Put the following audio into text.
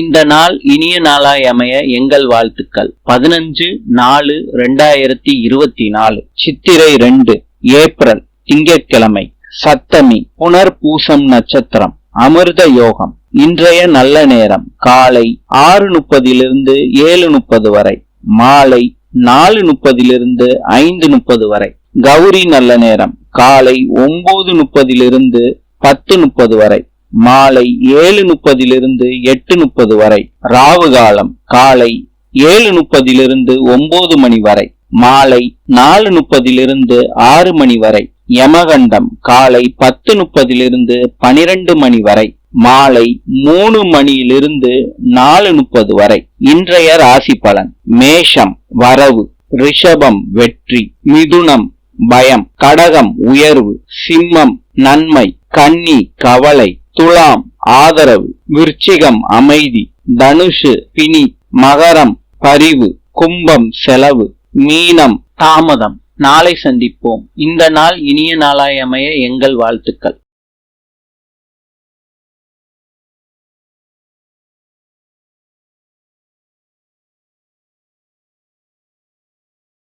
இந்த நாள் இனிய நாளாய் அமைய எங்கள் வாழ்த்துக்கள். பதினஞ்சு நாலு ரெண்டாயிரத்தி இருபத்தி நாலு. சித்திரை ரெண்டு ஏப்ரல் திங்கட்கிழமை சத்தமி புனர் பூசம் நட்சத்திரம் அமிர்த யோகம். இன்றைய நல்ல நேரம் காலை ஆறு முப்பதிலிருந்து ஏழு முப்பது வரை. மாலை நாலு முப்பதிலிருந்து ஐந்து முப்பது வரை. கௌரி நல்ல நேரம் காலை ஒன்பது முப்பதிலிருந்து பத்து முப்பது வரை. மாலை ஏழு முப்பதிலிருந்து எட்டு முப்பது வரை ராவு காலம் காலை ஏழு முப்பதிலிருந்து ஒன்பது மணி வரை மாலை நாலு முப்பதிலிருந்து ஆறு மணி வரை யமகண்டம் காலை பத்து முப்பதிலிருந்து பனிரெண்டு மணி வரை மாலை மூணு மணியிலிருந்து நாலு முப்பது வரை. இன்றைய ராசி பலன் மேஷம் வரவு ரிஷபம் வெற்றி மிதுனம் பயம் கடகம் உயர்வு சிம்மம் நன்மை கன்னி கவலை துலாம் ஆதரவு விருச்சிகம் அமைதி தனுஷு பிணி மகரம் பரிவு கும்பம் செலவு மீனம் தாமதம். நாளை சந்திப்போம். இந்த நாள் இனிய நாளாய் அமைய எங்கள் வாழ்த்துக்கள்.